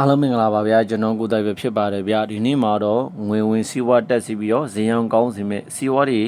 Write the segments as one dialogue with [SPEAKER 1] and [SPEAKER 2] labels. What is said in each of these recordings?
[SPEAKER 1] အားလုံးမင်္ဂလာပါဗျာကျွန်တော်ကိုတိုင်ပဲဖြစ်ပါတယ်ဗျာဒီနေ့မှာတော့ငွေဝင်စီးပွားတက်စီပြီးတော့ဈေးရောင်းကောင်းစီမဲ့စီးပွားတွေ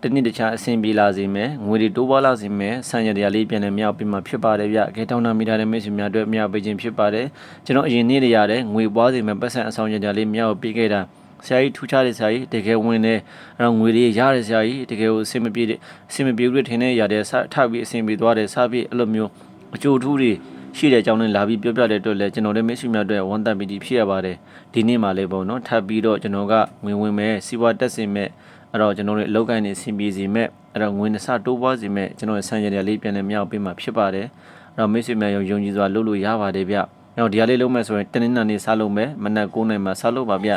[SPEAKER 1] တစ်နှစ်တခြားအဆင်ပြေလာစေမယ်ငွေတွေတိုးပွားလာစေမယ်ဆန်ရတရားလေးပြန်လည်မြောက်ပြီးမှဖြစ်ပါတယ်ဗျာအခဲတောင်းတမိထားတဲ့မိတ်ဆွေများအတွက်မြောက်ပေးခြင်းဖြစ်ပါတယ်ကျွန်တော်အရင်နေ့တွေရတယ်ငွေပွားစေမယ်ပတ်စံအဆောင်ရတရားလေးမြောက်ပေးခဲ့တာဆရာကြီးထူးခြားတဲ့ဆရာကြီးတကယ်ဝင်တယ်အဲ့တော့ငွေတွေရတဲ့ဆရာကြီးတကယ်ကိုအဆင်မပြေတဲ့အဆင်မပြေဘူးလို့ထင်တဲ့ရတဲ့ဆထပ်ပြီးအဆင်ပြေသွားတယ်စပြီးအဲ့လိုမျိုးအကျိုးထူးတွေ ရှိတဲ့အကြောင်းနဲ့လာပြီးပြောပြတဲ့အတွက်လည်းကျွန်တော်လည်းမိတ်ဆွေများအတွက်ဝန်တန်ပီတီဖြစ်ရပါတယ်ဒီနေ့မှလည်းပေါ့နော်ထပ်ပြီးတော့ကျွန်တော်ကဝင်ဝင်မဲ့စီးပွားတက်စင်မဲ့အဲ့တော့ကျွန်တော်တို့အလောက်ကိုင်းနေဆင်ပြေစီမဲ့အဲ့တော့ငွေနှစ်ဆတိုးပွားစီမဲ့ကျွန်တော်ရဲ့ဆန်ရည်လေးပြန်လည်မြောက်ပေးမှဖြစ်ပါတယ်အဲ့တော့မိတ်ဆွေများယုံယုံကြည်စွာလုပ်လို့ရပါတယ်ဗျအဲ့တော့ဒီဟာလေးလုံးမဲ့ဆိုရင်တနင်္လာနေ့စားလုပ်မယ်မနက်9:00နာရီမှာစားလုပ်ပါဗျ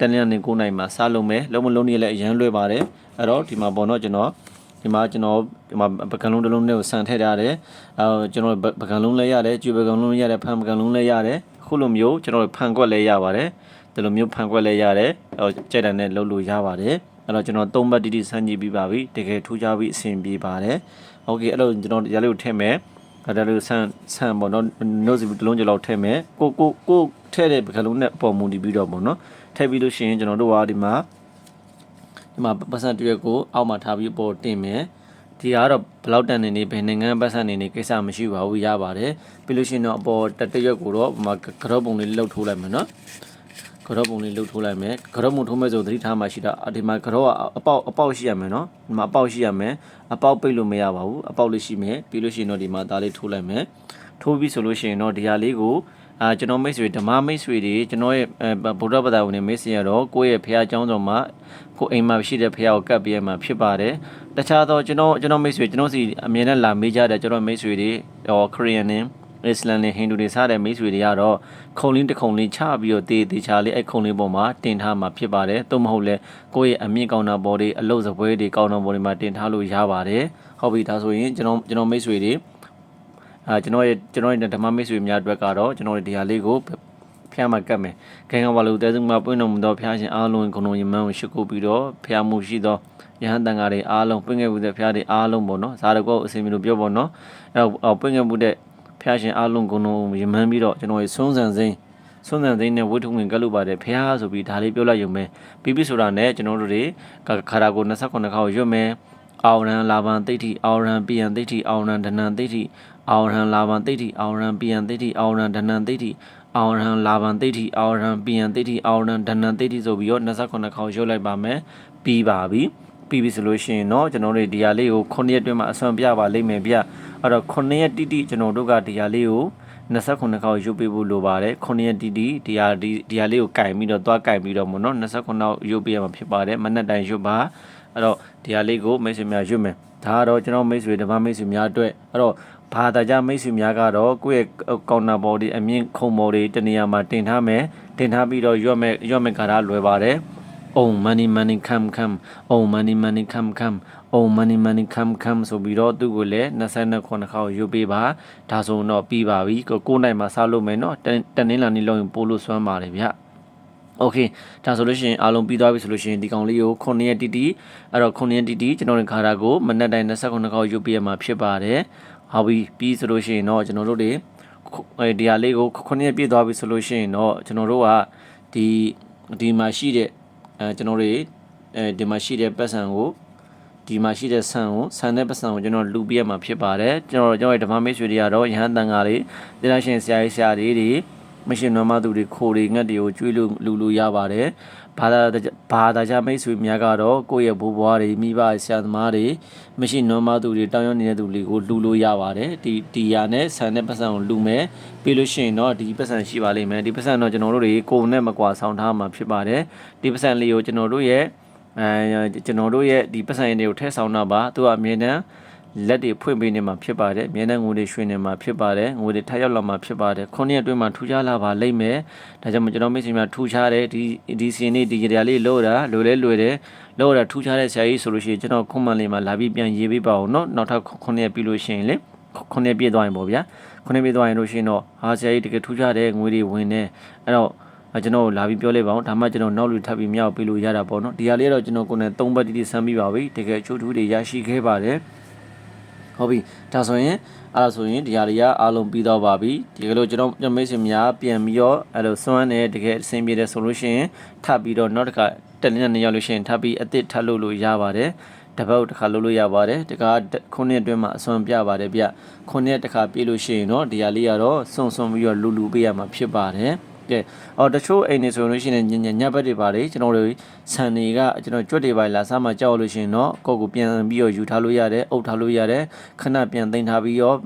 [SPEAKER 1] တနင်္လာနေ့9:00နာရီမှာစားလုပ်မယ်လုံးမလုံးနေ့လည်းအရန်လွယ်ပါတယ်အဲ့တော့ဒီမှာပေါ့နော်ကျွန်တော် ဒီမှာကျွန်တော်ဒီမှာပကံလုံးတစ်လုံးနဲ့ကိုဆန်ထည့်ထားတယ်အဲကျွန်တော်ပကံလုံးလည်းရတယ်ကျွေပကံလုံးလည်းရတယ်ဖန်ပကံလုံးလည်းရတယ်ခုလိုမျိုးကျွန်တော်ဖန်ကွက်လည်းရပါတယ်ဒီလိုမျိုးဖန်ကွက်လည်းရတယ်ဟိုကြက်တန်နဲ့လုပ်လို့ရပါတယ်အဲ့တော့ကျွန်တော်သုံးဘတ်တီတီဆန်းကြည့်ပြီးပါပြီတကယ်ထူးခြားပြီးအဆင်ပြေပါတယ်โอเคအဲ့လိုကျွန်တော်ရလေးကိုထည့်မယ်အဲ့ဒါလေးဆန်ဆန်ပေါ့နော်နှုတ်စီတစ်လုံးကြလောက်ထည့်မယ်ကိုကိုကိုထည့်တဲ့ပကံလုံးနဲ့ပုံမူတည်ပြီးတော့ပေါ့နော်ထည့်ပြီးလို့ရှိရင်ကျွန်တော်တို့ကဒီမှာ ဒီမှာပတ်စံတရွက်ကိုအောက်မှာထားပြီးပေါ်တင်မယ်ဒီကတော့ဘလောက်တန်နေနေဘယ်နိုင်ငံပတ်စံနေနေကိစ္စမရှိပါဘူးရပါတယ်ပြီးလို့ရှိရင်တော့အပေါ်တတရွက်ကိုတော့ဒီမှာကတော့ပုံလေးလှုပ်ထိုးလိုက်မယ်နော်ကတော့ပုံလေးလှုပ်ထိုးလိုက်မယ်ကတော့ပုံထိုးမဲ့ဆိုသတိထားမှရှိတာဒီမှာကတော့ကအပေါက်အပေါက်ရှိရမယ်နော်ဒီမှာအပေါက်ရှိရမယ်အပေါက်ပိတ်လို့မရပါဘူးအပေါက်လေးရှိမယ်ပြီးလို့ရှိရင်တော့ဒီမှာဒါလေးထိုးလိုက်မယ်ထိုးပြီးဆိုလို့ရှိရင်တော့ဒီဟာလေးကို အာကျွန်တော်မိတ်ဆွေဓမ္မမိတ်ဆွေတွေကျွန်တော်ရဲ့ဗုဒ္ဓဘာသာဝင်မိတ်ဆွေရတော့ကိုယ့်ရဲ့ဖခင်အကြောင်းဆောင်မှာကိုယ်အိမ်မှာရှိတဲ့ဖခင်ကိုကပ်ပြီးရမှာဖြစ်ပါတယ်တခြားသောကျွန်တော်ကျွန်တော်မိတ်ဆွေကျွန်တော်စီအမြင်နဲ့လာမေးကြတဲ့ကျွန်တော်မိတ်ဆွေတွေဟောခရီးယန်နဲ့အစ္စလမ်နဲ့ဟိန္ဒူတွေစတဲ့မိတ်ဆွေတွေကတော့ခုံလင်းတစ်ခုံလင်းချပြီးတော့တေးသေးချာလေးအဲ့ခုံလင်းပေါ်မှာတင်ထားမှာဖြစ်ပါတယ်။သို့မဟုတ်လဲကိုယ့်ရဲ့အမြင့်ကောင်းတာပေါ်တွေအလုပ်စပွဲတွေကောင်းတာပေါ်တွေမှာတင်ထားလို့ရပါတယ်။ဟုတ်ပြီဒါဆိုရင်ကျွန်တော်ကျွန်တော်မိတ်ဆွေတွေ အာကျွန်တော်ရဲ့ကျွန်တော်ရဲ့ဓမ္မမိတ်ဆွေများအတွက်ကတော့ကျွန်တော်တို့ဒီဟာလေးကိုဖျားမှာကတ်မယ်။ခင်ဗျာဘာလို့တဲစုမှာပွင့်တော်မူသောဖျားရှင်အားလုံးကိုယ်တော်ယမန်ကိုရှိခိုးပြီးတော့ဖျားမှုရှိသောယဟန်တန်ဃာတွေအားလုံးပွင့်ခဲ့မှုတဲ့ဖျားတွေအားလုံးပေါ့နော်။ဇာတကောအစီအမီလို့ပြောပေါ့နော်။အဲ့တော့ပွင့်ခဲ့မှုတဲ့ဖျားရှင်အားလုံးကိုယ်တော်ယမန်ပြီးတော့ကျွန်တော်ရဲ့ဆုံးဆန်စိမ့်ဆုံးဆန်စိမ့်နဲ့ဝိထုငင်ကပ်လို့ပါတယ်ဖျားဆိုပြီးဒါလေးပြောလိုက်ရုံပဲပြီးပြီဆိုတာနဲ့ကျွန်တော်တို့တွေခါရာကို28ခေါက်ရွတ်မယ်အောင်ရန်လာဘန်တိတ်တီအောင်ရန်ပြန်တိတ်တီအောင်ရန်ဒနန်တိတ်တီ အောင်ရန်လာဘန်တိတ်တီအောင်ရန်ပြန်တိတ်တီအောင်ရန်ဒနန်တိတ်တီအောင်ရန်လာဘန်တိတ်တီအောင်ရန်ပြန်တိတ်တီအောင်ရန်ဒနန်တိတ်တီဆိုပြီးတော့28ခေါက်ရုပ်လိုက်ပါမယ်ပြီးပါပြီပြီးပြီဆိုလို့ရှိရင်เนาะကျွန်တော်တို့ဒီဟာလေးကို9ရက်တွင်းမှာအစွမ်းပြပါလိမ့်မယ်ဗျအဲ့တော့9ရက်တိတိကျွန်တော်တို့ကဒီဟာလေးကို29ခေါက်ရုပ်ပေးဖို့လိုပါတယ်9ရက်တိတိဒီဟာဒီဒီဟာလေးကိုကင်ပြီးတော့သွားကင်ပြီးတော့မို့เนาะ29ရုပ်ပေးရမှာဖြစ်ပါတယ်မနက်တိုင်းရုပ်ပါအဲ့တော့ဒီဟာလေးကိုမိတ်ဆွေများရွတ်မယ် ဒါကတော့ကျွန်တော်မိတ်ဆွေဓမ္မမိတ်ဆွေများအတွက်အဲ့တော့ဘာသာကြမိတ်ဆွေများကတော့ကိုယ့်ရဲ့ကောင်နာဘော်ဒီအမြင့်ခုံဘော်ဒီတနေရာမှာတင်ထားမယ်တင်ထားပြီးတော့ရွတ်မယ်ရွတ်မယ်ကားလွယ်ပါတယ် Oh money money come come Oh money money come come Oh money money come come ဆိုပြီးတော့သူ့ကိုလည်း29ခေါက်ရွတ်ပေးပါဒါဆိုတော့ပြီးပါပြီကိုကိုနိုင်မှာစားလို့မယ်နော်တနင်္လာနေ့လုံးပို့လို့စွမ်းပါတယ်ဗျ โอเคဒါဆိုလို့ရှိရင်အားလုံးပြီးသွားပြီဆိုလို့ရှိရင်ဒီကောင်လေးကို9ရက်တီတီအဲ့တော့9ရက်တီတီကျွန်တော်တို့ခါတာကိုမနက်တိုင်း29ခေါက်ရုပ်ပြရမှာဖြစ်ပါတယ်ဟုတ်ပြီပြီးဆိုလို့ရှိရင်တော့ကျွန်တော်တို့တွေအဲဒီဟာလေးကို9ရက်ပြည့်သွားပြီဆိုလို့ရှိရင်တော့ကျွန်တော်တို့ကဒီဒီမှာရှိတဲ့အဲကျွန်တော်တို့အဲဒီမှာရှိတဲ့ပတ်စံကိုဒီမှာရှိတဲ့ဆန်ကိုဆန်တဲ့ပတ်စံကိုကျွန်တော်လူပြရမှာဖြစ်ပါတယ်ကျွန်တော်ကျွန်တော်ရဲ့ဓမ္မမိတ်ဆွေတွေကတော့ရဟန်းတန်ဃာတွေတရားရှင်ဆရာကြီးဆရာတွေတွေ မရှင်နွမ်းမသူတွေခိုတွေငှက်တွေကိုကျွေးလို့လူလူရပါတယ်ဘာသာဘာသာကြမိတ်ဆွေများကတော့ကိုယ့်ရဲ့ဘိုးဘွားတွေမိဘဆရာသမားတွေမရှင်နွမ်းမသူတွေတောင်းရနေတဲ့သူတွေကိုလူလို့ရပါတယ်ဒီဒီရနဲ့ဆန်တဲ့ပတ်စံကိုလူမယ်ပြီးလို့ရှိရင်တော့ဒီပတ်စံရှိပါလိမ့်မယ်ဒီပတ်စံတော့ကျွန်တော်တို့တွေကိုယ်နဲ့မကွာဆောင်ထားမှာဖြစ်ပါတယ်ဒီပတ်စံလေးကိုကျွန်တော်တို့ရဲ့အဲကျွန်တော်တို့ရဲ့ဒီပတ်စံရည်တွေကိုထည့်ဆောင်တာပါသူကအမြဲတမ်း လက်တွေဖွင့်ပေးနေမှာဖြစ်ပါတယ်။မြဲတမ်းငွေတွေရွှေနေမှာဖြစ်ပါတယ်။ငွေတွေထပ်ရောက်လာမှာဖြစ်ပါတယ်။ခုနှစ်အတွင်းမှာထူးခြားလာပါလိမ့်မယ်။ဒါကြောင့်မို့ကျွန်တော်မိတ်ဆွေများထူးခြားတဲ့ဒီဒီစီနေဒီကြရာလေးလို့တာလွယ်လဲလွယ်တယ်။လို့တာထူးခြားတဲ့ဆရာကြီးဆိုလို့ရှိရင်ကျွန်တော်ခွန်မန်လေးမှာလာပြီးပြန်ရေးပေးပါဦးနော်။နောက်ထပ်ခုနှစ်ပြီးလို့ရှိရင်လေခုနှစ်ပြည့်သွားရင်ပေါ့ဗျာ။ခုနှစ်ပြည့်သွားရင်လို့ရှိရင်တော့ဟာဆရာကြီးတကယ်ထူးခြားတဲ့ငွေတွေဝင်နေ။အဲ့တော့ကျွန်တော်လာပြီးပြောလိုက်ပါအောင်ဒါမှကျွန်တော်နောက်လူထပ်ပြီးမြောက်ပေးလို့ရတာပေါ့နော်ဒီဟာလေးတော့ကျွန်တော်ကိုယ်နဲ့၃ပတ်တိတိဆမ်းပြီးပါပြီတကယ်ချိုးထူးတွေရရှိခဲ့ပါတယ် ဟုတ်ပြီဒါဆိုရင်အဲ့ဒါဆိုရင်ဒီဟာတွေကအားလုံးပြီးတော့ပါပြီဒီကလို့ကျွန်တော်ကျွန်တော်မိတ်ဆွေများပြန်ပြီးတော့အဲ့လိုစွမ်းနေတကယ်အဆင်ပြေတယ်ဆိုလို့ရှိရင်ထပ်ပြီးတော့နောက်တစ်ခါတက်လင်းနေရောက်လို့ရှိရင်ထပ်ပြီးအစ်စ်ထပ်လုပ်လို့ရပါတယ်တပတ်တစ်ခါလုပ်လို့ရပါတယ်တခါခုနှစ်အတွင်းမှာအစွမ်းပြပါတယ်ဗျခုနှစ်တစ်ခါပြေးလို့ရှိရင်တော့ဒီဟာလေးကတော့စွန့်စွန့်ပြီးတော့လူလူပေးရမှာဖြစ်ပါတယ် တယ်အော်တချို့အိမ်နေဆိုလို့ရှိရင်ညညညဘက်တွေပါလေကျွန်တော်တို့ဆန်တွေကကျွန်တော်ကြွက်တွေပါလာစားမှကြောက်လို့ရှိရင်တော့ကိုယ့်ကိုပြန်ပြီးတော့ယူထားလို့ရတယ်အုပ်ထားလို့ရတယ်ခဏပြန်သိမ်းထားပြီးတော့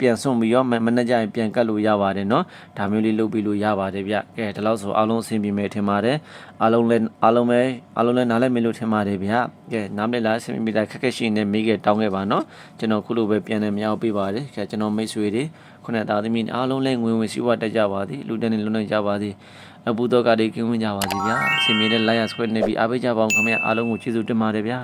[SPEAKER 1] ပြန်စွန့်ပြီးတော့မနေ့ကျရင်ပြန်ကတ်လို့ရပါတယ်နော်ဒါမျိုးလေးလုပ်ပြီးလို့ရပါတယ်ဗျကဲဒီလောက်ဆိုအားလုံးအဆင်ပြေမယ်ထင်ပါတယ်အားလုံးလည်းအားလုံးပဲအားလုံးလည်းနားလည်မယ်လို့ထင်ပါတယ်ဗျ ကဲနားမလည်လားဆင်မီတာခက်ခက်ရှိနေမိခဲ့တောင်းခဲ့ပါနော်ကျွန်တော်ခုလိုပဲပြန်နေမြောက်ပေးပါတယ်ကဲကျွန်တော်မိတ်ဆွေတွေခုနတာသမီးအားလုံးလည်းငွေဝင်စီဝတက်ကြပါသည်လူတန်းနဲ့လွန်နိုင်ကြပါသည်အပူတော့ကလေးကင်းဝင်ကြပါစီဗျာဆင်မီတဲ့ like subscribe နဲ့ပြီးအားပေးကြပါအောင်ခင်ဗျာအားလုံးကိုကျေးဇူးတင်ပါတယ်ဗျာ